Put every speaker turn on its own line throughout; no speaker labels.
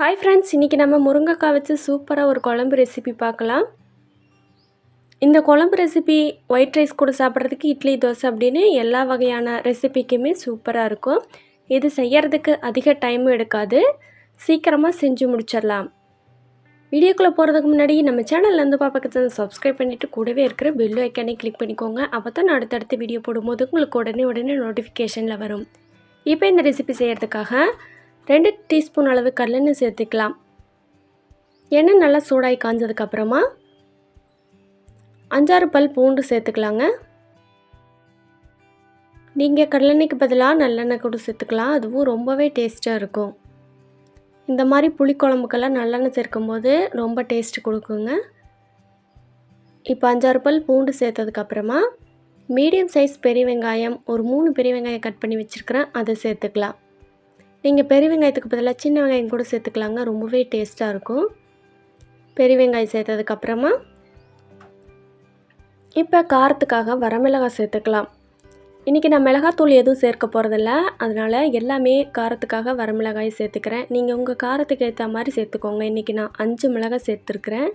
Hi friends இன்றைக்கி நம்ம முருங்கைக்காய் வச்சு சூப்பராக ஒரு குழம்பு ரெசிபி பார்க்கலாம். இந்த குழம்பு ரெசிபி ஒயிட் ரைஸ் கூட சாப்பிட்றதுக்கு இட்லி தோசை அப்படின்னு எல்லா வகையான ரெசிபிக்குமே சூப்பராக இருக்கும். இது செய்யறதுக்கு அதிக டைமும் எடுக்காது. சீக்கிரமாக செஞ்சு முடிச்சிடலாம். வீடியோக்குள்ளே போகிறதுக்கு முன்னாடி நம்ம சேனல்லேருந்து பார்ப்பக்கத்தை சப்ஸ்கிரைப் பண்ணிவிட்டு கூடவே இருக்கிற பெல் ஐக்கானே கிளிக் பண்ணிக்கோங்க. அப்போ தான் நான் அடுத்தடுத்து வீடியோ போடும்போது உங்களுக்கு உடனே உடனே நோட்டிஃபிகேஷனில் வரும். இப்போ இந்த ரெசிபி செய்கிறதுக்காக ரெண்டு டீஸ்பூன் அளவு கடலெண்ணெய் சேர்த்துக்கலாம். எண்ணெய் நல்லா சூடாகி காஞ்சதுக்கப்புறமா அஞ்சாறு பல் பூண்டு சேர்த்துக்கலாங்க. நீங்கள் கடலெண்ணெய்க்கு பதிலாக நல்லெண்ணெய் கூட சேர்த்துக்கலாம். அதுவும் ரொம்பவே டேஸ்ட்டாக இருக்கும். இந்த மாதிரி புளிக்குழம்புக்கெல்லாம் நல்லெண்ணெய் சேர்க்கும்போது ரொம்ப டேஸ்ட் கொடுக்குங்க. இப்போ அஞ்சாறு பல் பூண்டு சேர்த்ததுக்கப்புறமா மீடியம் சைஸ் பெரிய வெங்காயம் ஒரு மூணு பெரிய வெங்காயம் கட் பண்ணி வச்சுருக்கிறேன் அதை சேர்த்துக்கலாம். நீங்கள் பெரிய வெங்காயத்துக்கு பதிலாக சின்ன வெங்காயம் கூட சேர்த்துக்கலாங்க. ரொம்பவே டேஸ்ட்டாக இருக்கும். பெரிய வெங்காயம் சேர்த்ததுக்கப்புறமா இப்போ காரத்துக்காக வரமிளகாய் சேர்த்துக்கலாம். இன்றைக்கி நான் மிளகாத்தூள் எதுவும் சேர்க்க போகிறதில்ல அதனால் எல்லாமே காரத்துக்காக வரமிளகாய் சேர்த்துக்கிறேன். நீங்கள் உங்கள் காரத்துக்கு ஏற்ற மாதிரி சேர்த்துக்கோங்க. இன்றைக்கி நான் அஞ்சு மிளகாய் சேர்த்துருக்குறேன்.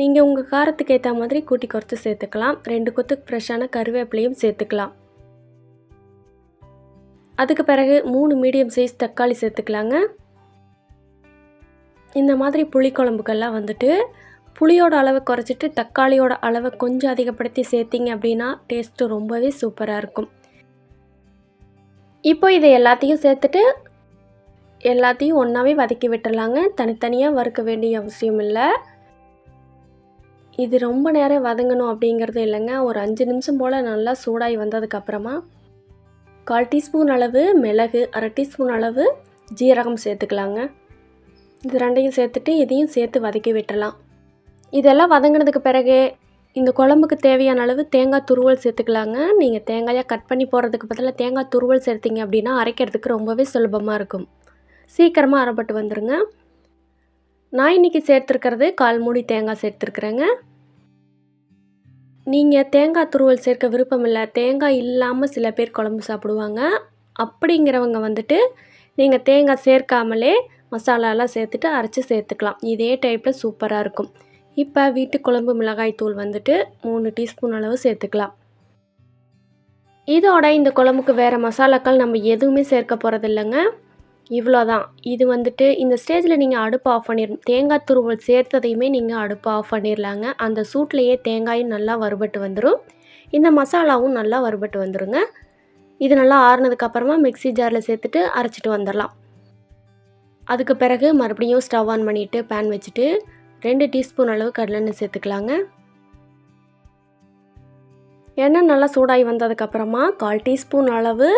நீங்கள் உங்கள் காரத்துக்கு ஏற்ற மாதிரி கூட்டி குறைச்சி சேர்த்துக்கலாம். ரெண்டு கொத்து ஃப்ரெஷ்ஷான கருவேப்பிலையும் சேர்த்துக்கலாம். அதுக்கு பிறகு மூணு மீடியம் சைஸ் தக்காளி சேர்த்துக்கலாங்க. இந்த மாதிரி புளிக்குழம்புக்கெல்லாம் வந்துட்டு புளியோட அளவை குறைச்சிட்டு தக்காளியோட அளவை கொஞ்சம் அதிகப்படுத்தி சேர்த்திங்க அப்படின்னா டேஸ்ட்டு ரொம்பவே சூப்பராக இருக்கும். இப்போ இதை எல்லாத்தையும் சேர்த்துட்டு எல்லாத்தையும் ஒன்றாவே வதக்கி விட்டுடலாங்க. தனித்தனியாக வறுக்க வேண்டிய அவசியம் இல்லை. இது ரொம்ப நேரம் வதங்கணும் அப்படிங்கிறது இல்லைங்க. ஒரு அஞ்சு நிமிஷம் போல் நல்லா சூடாகி வந்ததுக்கப்புறமா கால் டீஸ்பூன் அளவு மிளகு அரை டீஸ்பூன் அளவு ஜீரகம் சேர்த்துக்கலாங்க. இது ரெண்டையும் சேர்த்துட்டு இதையும் சேர்த்து வதக்கி விட்டுடலாம் இதெல்லாம் வதங்கினதுக்கு பிறகு இந்த குழம்புக்கு தேவையான அளவு தேங்காய் துருவல் சேர்த்துக்கலாங்க. நீங்கள் தேங்காயாக கட் பண்ணி போடுறதுக்கு பதிலாக தேங்காய் துருவல் சேர்த்திங்க அப்படின்னா அரைக்கிறதுக்கு ரொம்பவே சுலபமாக இருக்கும். சீக்கிரமாக அரைப்பட்டு வந்துடுங்க நான் இன்றைக்கி சேர்த்துருக்கிறது கால் மூடி தேங்காய் சேர்த்துருக்குறேங்க. நீங்கள் தேங்காய் துருவல் சேர்க்க விருப்பம் இல்லை தேங்காய் இல்லாமல் சில பேர் குழம்பு சாப்பிடுவாங்க. அப்படிங்கிறவங்க வந்துட்டு நீங்கள் தேங்காய் சேர்க்காமலே மசாலாலாம் சேர்த்துட்டு அரைச்சி சேர்த்துக்கலாம். இதே டைப்பில் சூப்பராக இருக்கும். இப்போ வீட்டு குழம்பு மிளகாய் தூள் வந்துட்டு மூணு டீஸ்பூன் அளவு சேர்த்துக்கலாம். இதோட இந்த குழம்புக்கு வேறு மசாலாக்கள் நம்ம எதுவுமே சேர்க்க போகிறதில்லைங்க இவ்வளோ தான் இது வந்துட்டு இந்த ஸ்டேஜில் நீங்கள் அடுப்பு ஆஃப் பண்ணிடணும் தேங்காய் துருவல் சேர்த்ததையுமே நீங்கள் அடுப்பு ஆஃப் பண்ணிடலாங்க அந்த சூட்லேயே தேங்காயும் நல்லா வறுபட்டு வந்துடும் இந்த மசாலாவும் நல்லா வறுபட்டு வந்துடுங்க இது நல்லா ஆறுனதுக்கப்புறமா மிக்சி ஜாரில் சேர்த்துட்டு அரைச்சிட்டு வந்துடலாம் அதுக்கு பிறகு மறுபடியும் ஸ்டவ் ஆன் பண்ணிவிட்டு பேன் வச்சுட்டு ரெண்டு டீஸ்பூன் அளவு கடலெண்ணெய் சேர்த்துக்கலாங்க. எண்ணெய் நல்லா சூடாகி வந்ததுக்கப்புறமா கால் டீஸ்பூன் அளவு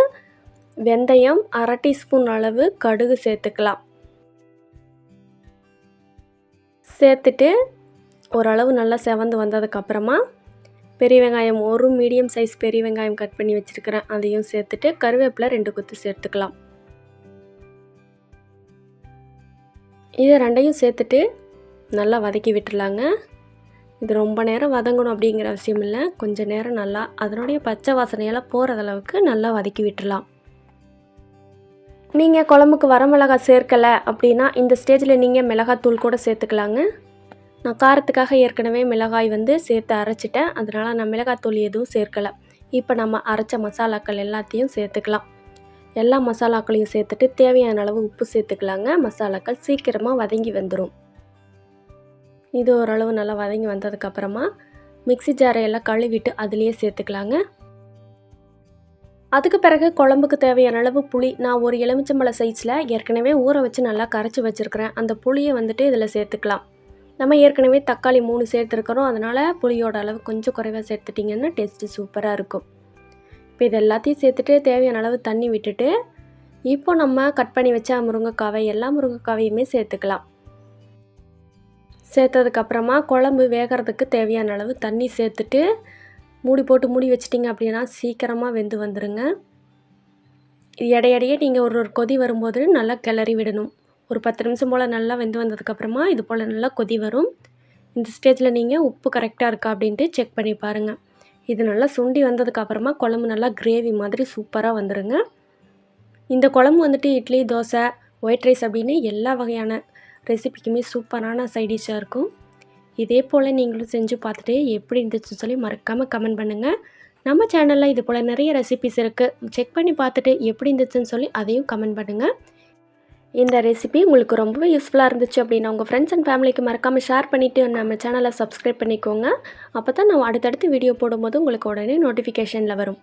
வெந்தயம் அரை டீஸ்பூன் அளவு கடுகு சேர்த்துக்கலாம். சேர்த்துட்டு ஓரளவு நல்லா செவந்து வந்ததுக்கப்புறமா பெரிய வெங்காயம் ஒரு மீடியம் சைஸ் பெரிய வெங்காயம் கட் பண்ணி வச்சுருக்கிறேன். அதையும் சேர்த்துட்டு கருவேப்பிலை ரெண்டு குத்து சேர்த்துக்கலாம். இதை ரெண்டையும் சேர்த்துட்டு நல்லா வதக்கி விட்டுடலாங்க. இது ரொம்ப நேரம் வதங்கணும் அப்படிங்கிற அவசியம் இல்லை. கொஞ்சம் நேரம் நல்லா அதனுடைய பச்சை வாசனையெல்லாம் போகிற அளவுக்கு நல்லா வதக்கி விட்டுடலாம். நீங்கள் குழம்புக்கு வரமிளகாய் சேர்க்கலை அப்படின்னா இந்த ஸ்டேஜில் நீங்கள் மிளகாத்தூள் கூட சேர்த்துக்கலாங்க. நான் காரத்துக்காக ஏற்கனவே மிளகாய் வந்து சேர்த்து அரைச்சிட்டேன். அதனால் நான் மிளகாத்தூள் எதுவும் சேர்க்கலை. இப்போ நம்ம அரைச்ச மசாலாக்கள் எல்லாத்தையும் சேர்த்துக்கலாம். எல்லா மசாலாக்களையும் சேர்த்துட்டு தேவையான அளவு உப்பு சேர்த்துக்கலாங்க. மசாலாக்கள் சீக்கிரமாக வதங்கி வந்துடும் இது ஓரளவு நல்லா வதங்கி வந்ததுக்கப்புறமா மிக்சி ஜாரை எல்லாம் கழுவிட்டு அதுலேயே சேர்த்துக்கலாங்க. அதுக்கு பிறகு குழம்புக்கு தேவையான அளவு புளி நான் ஒரு எலுமிச்சம்பழ சைஸில் ஏற்கனவே ஊற வச்சு நல்லா கரைச்சி வச்சுருக்கிறேன். அந்த புளியை வந்துட்டு இதில் சேர்த்துக்கலாம். நம்ம ஏற்கனவே தக்காளி மூணு சேர்த்துருக்குறோம். அதனால் புளியோட அளவு கொஞ்சம் குறைவாக சேர்த்துட்டிங்கன்னா டேஸ்ட்டு சூப்பராக இருக்கும். இப்போ இது எல்லாத்தையும் சேர்த்துட்டு தேவையான அளவு தண்ணி விட்டுட்டு இப்போ நம்ம கட் பண்ணி வச்ச முருங்கைக்காவை எல்லா முருங்கைக்காவையுமே சேர்த்துக்கலாம். சேர்த்ததுக்கப்புறமா குழம்பு வேகிறதுக்கு தேவையான அளவு தண்ணி சேர்த்துட்டு மூடி போட்டு மூடி வச்சிட்டிங்க அப்படின்னா சீக்கிரமாக வெந்து வந்துடுங்க இது இடையிடையே நீங்கள் ஒரு ஒரு கொதி வரும்போது நல்லா கிளறி விடணும். ஒரு பத்து நிமிஷம் போல் நல்லா வெந்து வந்ததுக்கப்புறமா இது போல் நல்லா கொதி வரும். இந்த ஸ்டேஜில் நீங்கள் உப்பு கரெக்டாக இருக்கா அப்படின்ட்டு செக் பண்ணி பாருங்கள் இது நல்லா சுண்டி வந்ததுக்கப்புறமா குழம்பு நல்லா கிரேவி மாதிரி சூப்பராக வந்துடுங்க இந்த குழம்பு வந்துட்டு இட்லி தோசை ஒயிட் ரைஸ் அப்படின்னு எல்லா வகையான ரெசிபிக்குமே சூப்பரான சைடிஷாக இருக்கும். இதே போல் நீங்களும் செஞ்சு பார்த்துட்டு எப்படி இருந்துச்சுன்னு சொல்லி மறக்காமல் கமெண்ட் பண்ணுங்கள் நம்ம சேனலில் இது போல் நிறைய ரெசிபிஸ் இருக்குது செக் பண்ணி பார்த்துட்டு எப்படி இருந்துச்சுன்னு சொல்லி அதையும் கமெண்ட் பண்ணுங்கள் இந்த ரெசிபி உங்களுக்கு ரொம்பவே யூஸ்ஃபுல்லாக இருந்துச்சு அப்படின்னா உங்கள் ஃப்ரெண்ட்ஸ் அண்ட் ஃபேமிலிக்கு மறக்காமல் ஷேர் பண்ணிவிட்டு நம்ம சேனலை சப்ஸ்கிரைப் பண்ணிக்கோங்க. அப்போ தான் நான் அடுத்தடுத்து வீடியோ போடும்போது உங்களுக்கு உடனே நோட்டிஃபிகேஷனில் வரும்.